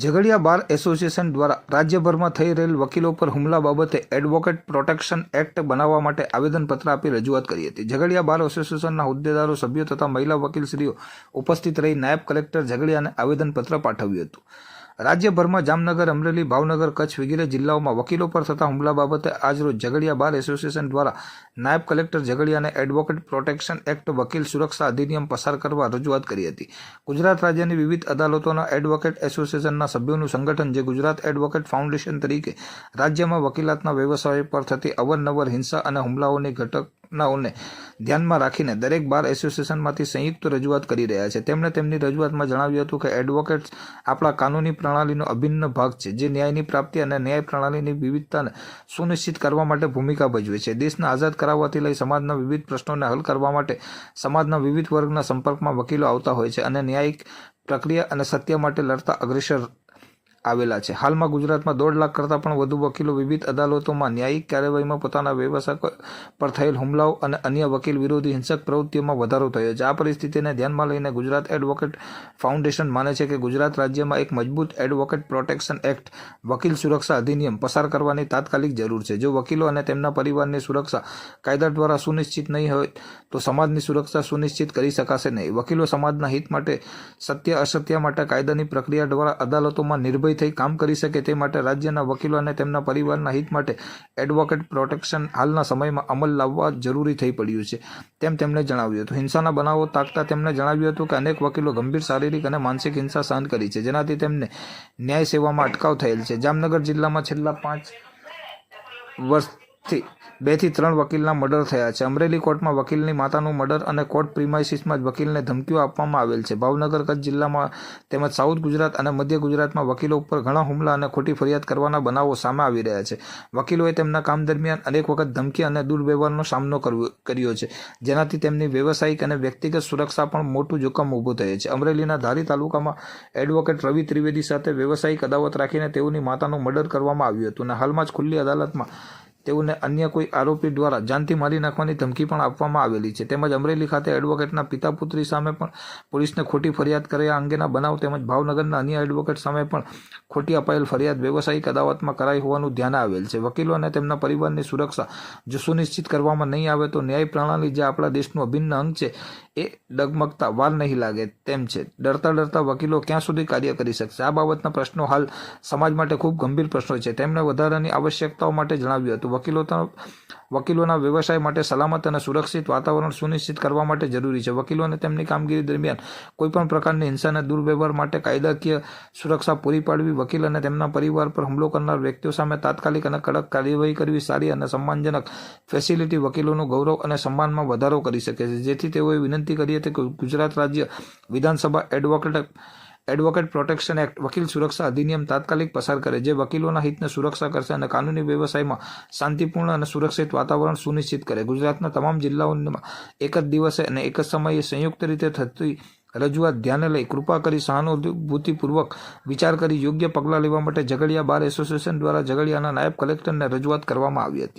ઝઘડિયા બાર association દ્વારા રાજ્યભરમાં થઈ રહેલ વકીલો પર હુમલા બાબતે એડવોકેટ પ્રોટેક્શન એક્ટ બનાવવા માટે આવેદનપત્ર આપી રજૂઆત કરી હતી. ઝઘડિયા બાર એસોસિએશનના હોદ્દેદારો, સભ્યો તથા મહિલા વકીલશ્રીઓ ઉપસ્થિત રહી નાયબ કલેક્ટર ઝઘડિયાને આવેદનપત્ર પાઠવ્યું હતું. રાજ્યભરમાં જામનગર, અમરેલી, ભાવનગર, કચ્છ વગેરે જિલ્લાઓમાં વકીલો પર થતા હુમલા બાબતે આજરોજ ઝઘડિયા બાર એસોસિએશન દ્વારા નાયબ કલેક્ટર ઝઘડિયાને એડવોકેટ પ્રોટેક્શન એક્ટ વકીલ સુરક્ષા અધિનિયમ પસાર કરવા રજૂઆત કરી હતી. ગુજરાત રાજ્યની વિવિધ અદાલતોના એડવોકેટ એસોસિએશનના સભ્યોનું સંગઠન જે ગુજરાત એડવોકેટ ફાઉન્ડેશન તરીકે રાજ્યમાં વકીલાતના વ્યવસાય પર થતી અવરનવર હિંસા અને હુમલાઓની ઘટનાઓને ધ્યાનમાં રાખીને દરેક બાર એસોસિએશનમાંથી સંયુક્ત રજૂઆત કરી રહ્યા છે. તેમણે તેમની રજૂઆતમાં જણાવ્યું હતું કે એડવોકેટ્સ આપણા કાનૂની પ્રણાલીનો અભિન્ન ભાગ છે, જે ન્યાયની પ્રાપ્તિ અને ન્યાય પ્રણાલીની વિવિધતાને સુનિશ્ચિત કરવા માટે ભૂમિકા ભજવે છે. દેશને આઝાદ કરાવવાથી લઈ સમાજના વિવિધ પ્રશ્નોને હલ કરવા માટે સમાજના વિવિધ વર્ગના સંપર્કમાં વકીલો આવતા હોય છે અને ન્યાયિક પ્રક્રિયા અને સત્ય માટે લડતા અગ્રેસર આવેલા છે. હાલમાં ગુજરાતમાં દોઢ લાખ કરતાં પણ વધુ વકીલો વિવિધ અદાલતોમાં ન્યાયિક કાર્યવાહીમાં પોતાના વ્યવસાય પર થયેલ હુમલાઓ અને અન્ય વકીલ વિરોધી હિંસક પ્રવૃત્તિઓમાં વધારો થયો છે. આ પરિસ્થિતિને ધ્યાનમાં લઈને ગુજરાત એડવોકેટ ફાઉન્ડેશન માને છે કે ગુજરાત રાજ્યમાં એક મજબૂત એડવોકેટ પ્રોટેક્શન એક્ટ વકીલ સુરક્ષા અધિનિયમ પસાર કરવાની તાત્કાલિક જરૂર છે. જો વકીલો અને તેમના પરિવારની સુરક્ષા કાયદા દ્વારા સુનિશ્ચિત નહીં હોય, તો સમાજની સુરક્ષા સુનિશ્ચિત કરી શકાશે નહીં. વકીલો સમાજના હિત માટે સત્ય અસત્ય માટે કાયદાની પ્રક્રિયા દ્વારા અદાલતોમાં નિર્ભય થઈ કામ કરી શકે તે માટે રાજ્યના વકીલો અને તેમના પરિવારના હિત માટે એડવોકેટ પ્રોટેક્શન હાલના સમયમાં અમલ લાવવા જરૂરી થઈ પડ્યું છે, તેમ તેમણે જણાવ્યું હતું. હિંસાના બનાવો તાકતા તેમણે જણાવ્યું હતું કે અનેક વકીલો ગંભીર શારીરિક અને માનસિક હિંસા સહન કરી છે, જેનાથી તેમને ન્યાય સેવામાં અટકાવ થયેલ છે. જામનગર જિલ્લામાં છેલ્લા પાંચ વર્ષથી બેથી ત્રણ વકીલના મર્ડર થયા છે. અમરેલી કોર્ટમાં વકીલની માતાનું મર્ડર અને કોર્ટ પ્રિમાઇસીસમાં જ વકીલને ધમકીઓ આપવામાં આવેલ છે. ભાવનગર કચ્છ જિલ્લામાં તેમજ સાઉથ ગુજરાત અને મધ્ય ગુજરાતમાં વકીલો ઉપર ઘણા હુમલા અને ખોટી ફરિયાદ કરવાના બનાવો સામે આવી રહ્યા છે. વકીલોએ તેમના કામ દરમિયાન અનેક વખત ધમકી અને દુર્વ્યવહારનો સામનો કર્યો છે. જેનાથી તેમની વ્યવસાયિક અને વ્યક્તિગત સુરક્ષા પણ મોટું જોખમ ઊભું થયું છે. અમરેલીના ધારી તાલુકામાં એડવોકેટ રવિ ત્રિવેદી સાથે વ્યવસાયિક અદાવત રાખીને તેઓની માતાનું મર્ડર કરવામાં આવ્યું હતું અને હાલમાં જ ખુલ્લી અદાલતમાં તેઓને અન્ય કોઈ આરોપી દ્વારા જાનથી મારી નાખવાની ધમકી પણ આપવામાં આવેલી છે. તેમજ અમરેલી ખાતે એડવોકેટના પિતા પુત્રી સામે પણ પોલીસને ખોટી ફરિયાદ કર્યા અંગેના બનાવ તેમજ ભાવનગરના અન્ય એડવોકેટ સામે પણ ખોટી અપાયેલ ફરિયાદ વ્યવસાયિક અદાવતમાં કરાઈ હોવાનું ધ્યાન આવેલ છે. વકીલો અને તેમના પરિવારની સુરક્ષા જો સુનિશ્ચિત કરવામાં નહીં આવે તો ન્યાય પ્રણાલી જે આપણા દેશનું અભિન્ન અંગ છે એ ડગમગતા વાર નહીં લાગે તેમ છે. ડરતા ડરતા વકીલો ક્યાં સુધી કાર્ય કરી શકશે? આ બાબતના પ્રશ્નો હાલ સમાજ માટે ખૂબ ગંભીર પ્રશ્નો છે. તેમણે વધારાની આવશ્યકતાઓ માટે જણાવ્યું હતું. વકીલો વકીલોના વ્યવસાય માટે સલામત અને સુરક્ષિત વાતાવરણ સુનિશ્ચિત કરવા માટે જરૂરી છે. વકીલોને તેમની કામગીરી દરમિયાન કોઈપણ પ્રકારની હિંસાના દુર્વ્યવહાર માટે કાયદાકીય સુરક્ષા પૂરી પાડવી, વકીલ અને તેમના પરિવાર પર હુમલો કરનાર વ્યક્તિઓ સામે તાત્કાલિક અને કડક કાર્યવાહી કરવી સારી અને સન્માનજનક ફેસિલિટી વકીલોનું ગૌરવ અને સન્માનમાં વધારો કરી શકે છે. જેથી તેઓએ વિનંતી કરી હતી કે ગુજરાત રાજ્ય વિધાનસભા એડવોકેટ એડવોકેટ પ્રોટેક્શન એક્ટ વકીલ સુરક્ષા અધિનિયમ તાત્કાલિક પસાર કરે, જે વકીલોના હિતને સુરક્ષા કરશે અને કાનૂની વ્યવસાયમાં શાંતિપૂર્ણ અને સુરક્ષિત વાતાવરણ સુનિશ્ચિત કરે. ગુજરાતના તમામ જિલ્લાઓમાં એક જ દિવસે અને એક જ સમયે સંયુક્ત રીતે થતી રજૂઆત ધ્યાને લઈ કૃપા કરી સહાનુભૂતિપૂર્વક વિચાર કરી યોગ્ય પગલાં લેવા માટે ઝઘડિયા બાર એસોસિએશન દ્વારા ઝઘડિયાના નાયબ કલેક્ટરને રજૂઆત કરવામાં આવી હતી.